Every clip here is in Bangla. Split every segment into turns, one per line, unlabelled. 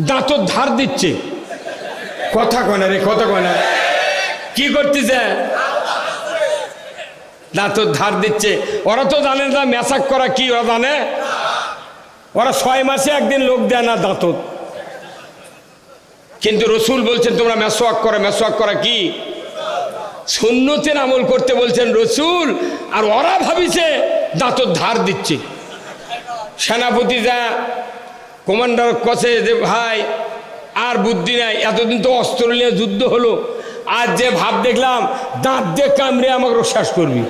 দাঁতর ধার দিচ্ছে। কথা কয় রে, কথা কয় না। কি করতেছে? দাঁতর ধার দিচ্ছে। ওরা তো জানে না মেসাক করা কি, ওরা জানে? ওরা ছয় মাসে একদিন লোক দেয় না দাঁতর কিন্তু রসুল বলছেন, তোমরা মেসোয়াক করা মেসোয়াক করা কি? সুন্নতের আমল করতে বলছেন রসুল, আর ওরা ভাবিছে দাঁতর ধার দিচ্ছে। সেনাপতি যা কমান্ডার কষে যে ভাই, আর বুদ্ধি নাই। এতদিন তো অস্ত্র নিয়ে যুদ্ধ হলো। আর যে ভাব দেখলাম, দাঁত দিয়ে কামড়ে আমাকে শেষ করবি।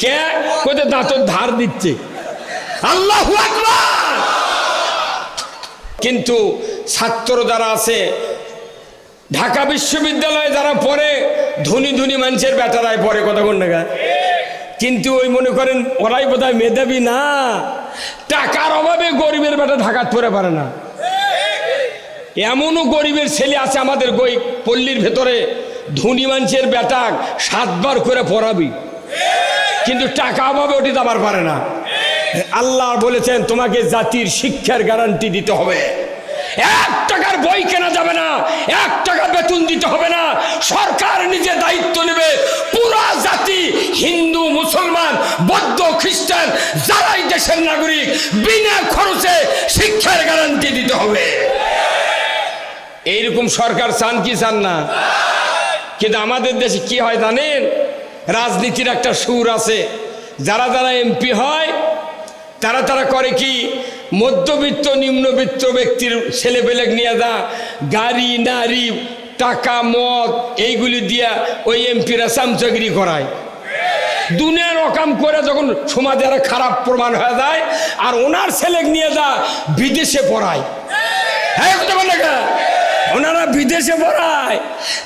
কে? কোথায় দাঁতর ধার দিচ্ছে। আল্লাহ কিন্তু ছাত্র যারা আছে, ঢাকা বিশ্ববিদ্যালয়ে যারা পড়ে, ধনী ধনী মানুষের বেটারায় পড়ে কোন? টাকা কিন্তু ওই মনে করেন, ওরাই বোধ হয় মেধাবী না। টাকার অভাবে গরিবের বেটা ঢাকাত পরে পারে না। এমনও গরিবের ছেলে আছে আমাদের গই পল্লীর ভেতরে, ধনী মানুষের বেটা সাতবার করে পড়াবি। কিন্তু টাকা অভাবে ওটি দাবার পারে না। আল্লাহ বলেছেন, তোমাকে জাতির শিক্ষার গ্যারান্টি দিতে হবে। এক টাকার বই কেনা যাবে না, এক টাকা বেতন দিতে হবে না। সরকার নিজে দায়িত্ব নেবে। পুরা জাতি, হিন্দু, মুসলমান, বৌদ্ধ, খ্রিস্টান, যারাই দেশের নাগরিক, বিনা খরচে শিক্ষার গ্যারান্টি দিতে হবে। এইরকম সরকার চান কি চান না? কিন্তু আমাদের দেশে কি হয় জানেন? রাজনীতির একটা সুর আছে। যারা যারা এমপি হয়, তারা তারা করে কি? মধ্যবিত্ত, নিম্নবিত্ত ব্যক্তির ছেলে ছেলেপেলে নিয়ে যা, গাড়ি, নারী, টাকা, মদ, এইগুলি দিয়া ওই এমপিরা চামচাগিরি করায়। দুনিয়ার অকাম করে যখন সমাজে আরও খারাপ প্রমাণ হয়ে যায়, আর ওনার ছেলে নিয়ে যা, বিদেশে পড়ায়। হ্যাঁ? ওনারা বিদেশে পড়ায়।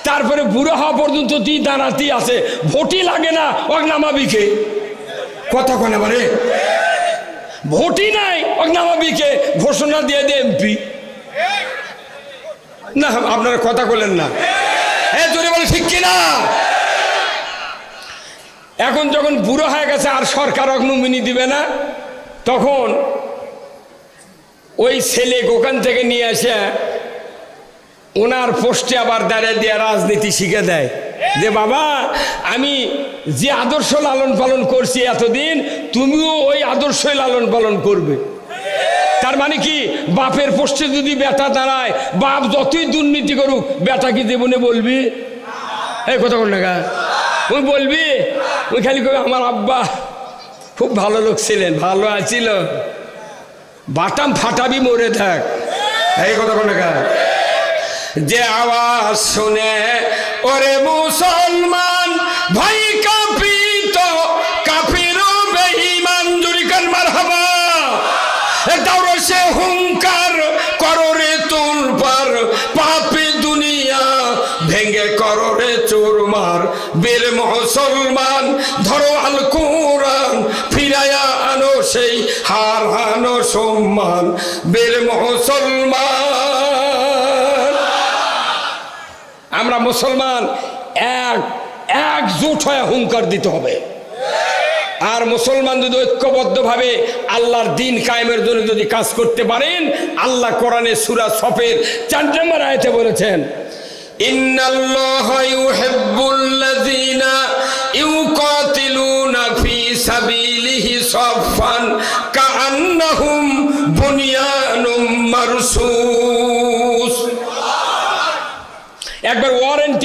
তারপরে বুড়ো হওয়া পর্যন্ত তুই দাঁড়াতেই আছে, ভোটই লাগে না অগ্নামাবিকে। কথা কনে বলে? ভোটই নাই। অগ্নামাবিকে ঘোষণা দিয়ে দে এমপি। না, আপনারা কথা বলেন না। হ্যাঁ জোরে বলে, ঠিক কিনা? এখন যখন বুড়ো হয়ে গেছে, আর সরকার অগ্নমিনি দিবে না, তখন ওই ছেলে ওখান থেকে নিয়ে আসে ওনার পোস্টে আবার দাঁড়িয়ে দিয়ে রাজনীতি শিখে দেয়। যে বাবা, আমি যে আদর্শ লালন পালন করছি এতদিন, তুমিও ওই আদর্শই লালন পালন করবে। তার মানে কি? বাপের পোস্টে যদি বেটা দাঁড়ায়, বাপ যতই দুর্নীতি করুক, বেটা কি জীবনে বলবি? এই কথা কোন টাকা ওই বলবি? ওই খালি কবে আমার আব্বা খুব ভালো লোক ছিলেন, ভালো আছিল। বাটাম ফাটাবি মরে থাক। এই কথা কোন টাকা যে আওয়াজ শুনে ওরে মুসলমান ভাই কাপিত কাপির বেঈমান জুরিকান মারহাবা। দাউরে সে হুঙ্কার করো রে তুলপার পাপি দুনিয়া ভেঙ্গে করো রে চোরমার বীর মুসলমান, ধরো আল কোরআন ফিরায়া আনো সেই হার হানো সম্মান। বীর মুসলমান আমরা মুসলমান, এক একজোট হয়ে হুঙ্কার দিতে হবে। আর মুসলমান যদি ঐক্যবদ্ধভাবে আল্লাহর দিন কায়েমের জন্য যদি কাজ করতে পারেন, আল্লাহ কোরআনে সুরা সফের চার নম্বর আয়তে বলেছেন, ইন্নাল্লাহা ইউহিব্বুল্লাযীনা ইউকাতিলুনা ফি সাবিলিহি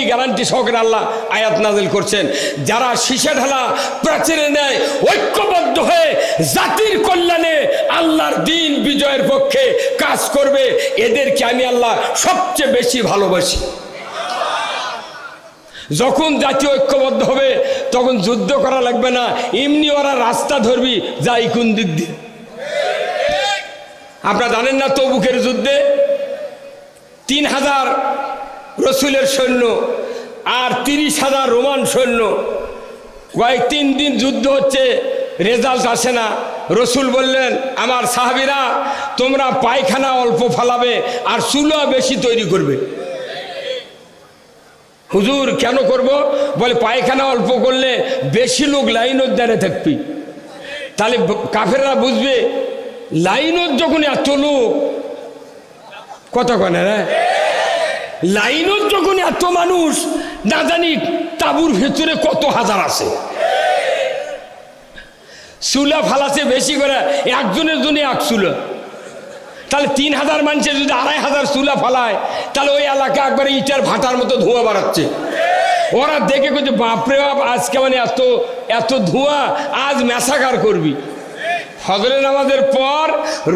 গ্যারান্টি সহকারে আল্লাহ আয়াত নাজিল করছেন। যারা শীষে ঢালা প্রাচীরে নেয়, ঐক্যবদ্ধ হয়ে জাতির কল্যাণে আল্লাহর দিন বিজয়ের পক্ষে কাজ করবে, এদেরকে আমি আল্লাহ সবচেয়ে বেশি ভালোবাসি। যখন জাতীয় ঐক্যবদ্ধ হবে, তখন যুদ্ধ করা লাগবে না, এমনি ওরা রাস্তা ধরবি, যাই কোন দিক দিয়ে। আপনারা জানেন না তবুকের যুদ্ধে তিন হাজার রসুলের সৈন্য আর তিরিশ হাজার রোমান সৈন্য। কয়েক তিন দিন যুদ্ধ হচ্ছে, রেজাল্ট আসে না। রসুল বললেন, আমার সাহাবিরা, তোমরা পায়খানা অল্প ফালাবে আর চুলো বেশি তৈরি করবে। হুজুর, কেন করব? বলে, পায়খানা অল্প করলে বেশি লোক লাইনের দ্বারে থাকবি। তাহলে কাফেররা বুঝবে, লাইনের যখন এত লোক কত কনে রে লাইনত যখন এত মানুষ না জানি তাবুর ভেতরে কত হাজার আছে। চুলা ফালাছে বেশি করে, একজনের জন্য এক চুলা। তাহলে তিন হাজার মানুষের যদি আড়াই হাজার চুলা ফালায়, তাহলে ওই এলাকা একবারে ইটার ভাটার মতো ধোঁয়া বাড়াচ্ছে। ওরা দেখে করছে বাপরে বাপ, আজকে মানে এত এত ধোঁয়া, আজ মেসাকার করবি। ফজরের নামাজের পর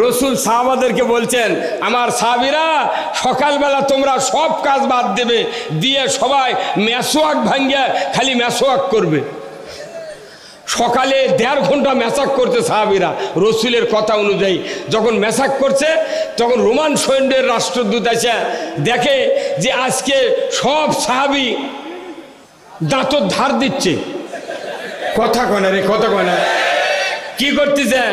রসুল সাহাবাদেরকে বলছেন, আমার সাহাবিরা, সকালবেলা তোমরা সব কাজ বাদ দেবে, দিয়ে সবাই মেসোয়াক ভাঙ্গিয়া খালি মেসোয়াক করবে। সকালে দেড় ঘণ্টা মেসাক করতে সাহাবিরা রসুলের কথা অনুযায়ী। যখন মেসাক করছে, তখন রোমান সৈন্যের রাষ্ট্রদূত আছে দেখে যে আজকে সব সাহাবি দাঁতর ধার দিচ্ছে। কথা কনে রে, কথা কনে কি করতেছে?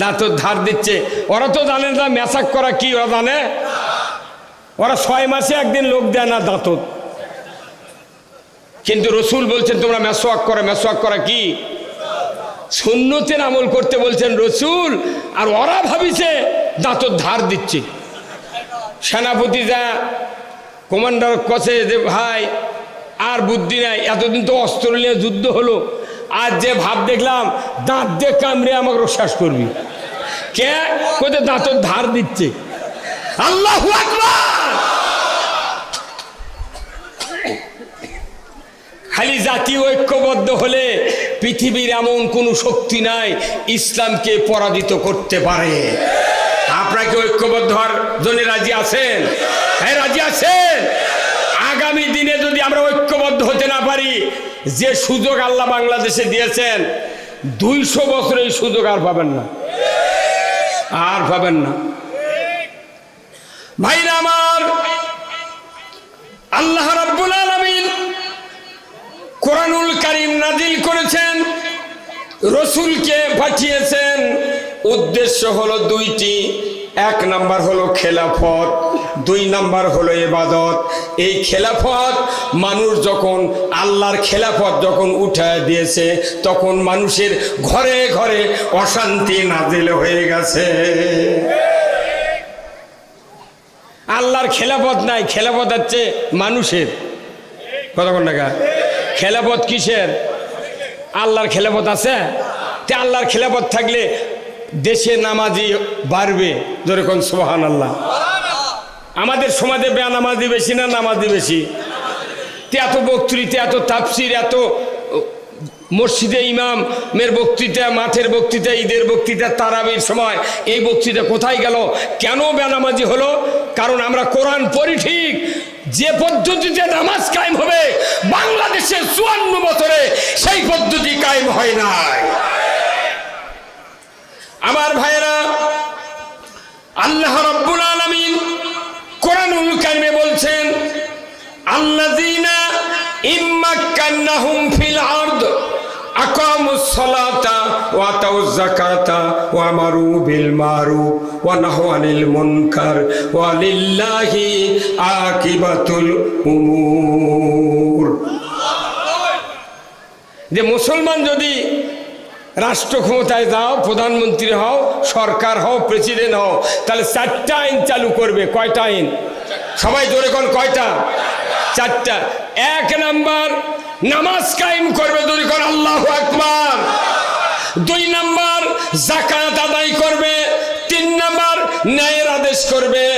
দাঁতর ধার দিচ্ছে। ওরা তো জানে না মেসাক করা কি, ওরা জানে? ওরা ছয় মাসে একদিন লোক দেয় না দাঁতর কিন্তু রসুল বলছেন, তোমরা মেসোয়াক করা মেসোয়াক করা কি? সুন্নতের আমল করতে বলছেন রসুল, আর ওরা ভাবিছে দাঁতর ধার দিচ্ছে। সেনাপতি যা, কমান্ডার কছে যে ভাই, আর বুদ্ধি নাই। এতদিন তো অস্ত্র নিয়ে যুদ্ধ হলো। আর যে ভাব দেখলাম, দাঁত দিয়ে কামড়ে আমাকে শ্বাস করবি। কে? কোথায় দাঁতর ধার দিচ্ছে। আল্লাহ খালি জাতি ঐক্যবদ্ধ হলে পৃথিবীর এমন কোনো শক্তি নাই, ইসলামকে পরাজিত করতে পারে। আপনাকে ঐক্যবদ্ধ হওয়ার জন্য রাজি আছেন? হ্যাঁ রাজি আছেন? আমরা ঐক্যবদ্ধ হতে না পারি। যে সুযোগ আল্লাহ বাংলাদেশে দিয়েছেন, দুইশো বছর এই সুযোগ আর পাবেন না। আর পাবেন না। ভাইরা আমার, আল্লাহ রাব্বুল আলামিন কোরআনুল কারিম নাজিল করেছেন, রসুলকে পাঠিয়েছেন। উদ্দেশ্য হলো দুইটি, এক নাম্বার হলো খেলাফত। দুই নাম্বার হলো এবাদত এই খেলাফত মানুষ যখন আল্লাহর খেলাফত যখন উঠায় দিয়েছে, তখন মানুষের ঘরে ঘরে অশান্তি নাজিল হয়ে গেছে। আল্লাহর খেলাফত নাই, খেলাফত হচ্ছে মানুষের। কতক্ষণ টাকা খেলাপথ কিসের? আল্লাহর খেলাপথ আছে? তে আল্লাহর খেলাপথ থাকলে দেশে নামাজি বাড়বে যেরকম সোহান আল্লাহ আমাদের সমাজে বেনামাজি বেশি না নামাজি বেশি? এত বক্তৃতা এত তাপসির এত মসজিদে ইমামের বক্তৃতা, মাঠের বক্তৃতা, ঈদের বক্তৃতা, তারাবির সময়, এই বক্তৃতা কোথায় গেল? কেন বেনামাজি হলো? কারণ আমরা কোরআন পড়ি ঠিক যে পদ্ধতিতে নামাজ কায়েম হবে, বাংলাদেশে চুয়ান্ন বছরে সেই পদ্ধতি কায়েম হয় নাই। আমার ভাইয়েরা, আল্লাহ রব্বুল আলমিন বলছেন ফিল ওয়া আনিল যে মুসলমান যদি রাষ্ট্র ক্ষমতায় যাও, প্রধানমন্ত্রী হও, সরকার হও, প্রেসিডেন্ট হও, তাহলে চারটা আইন চালু করবে, কয়টা আইন? সবাই জোরে কোন কয়টা? চারটা। এক নাম্বার, নামাজ কায়েম করবে জোরে কোন আল্লাহ আকবার। দুই নাম্বার জাকাত আদায় করবে। তিন নাম্বার, ন্যায়ের আদেশ করবে।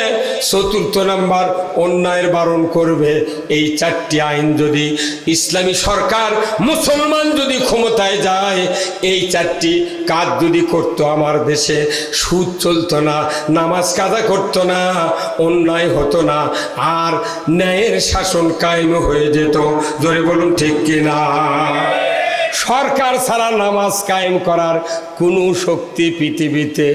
চতুর্থ নাম্বার অন্যায়ের বারণ করবে। এই চারটি আইন যদি ইসলামী সরকার মুসলমান যদি ক্ষমতায় যায়, এই চারটি কাজ যদি করতো আমার দেশে, সুদ চলতো না, নামাজ কাজা করতো না, অন্যায় হতো না, আর ন্যায়ের শাসন কায়েম হয়ে যেত। ধরে বলুন ঠিক কিনা? সরকার ছাড়া নামাজ কায়েম করার কোনো শক্তি পৃথিবীতে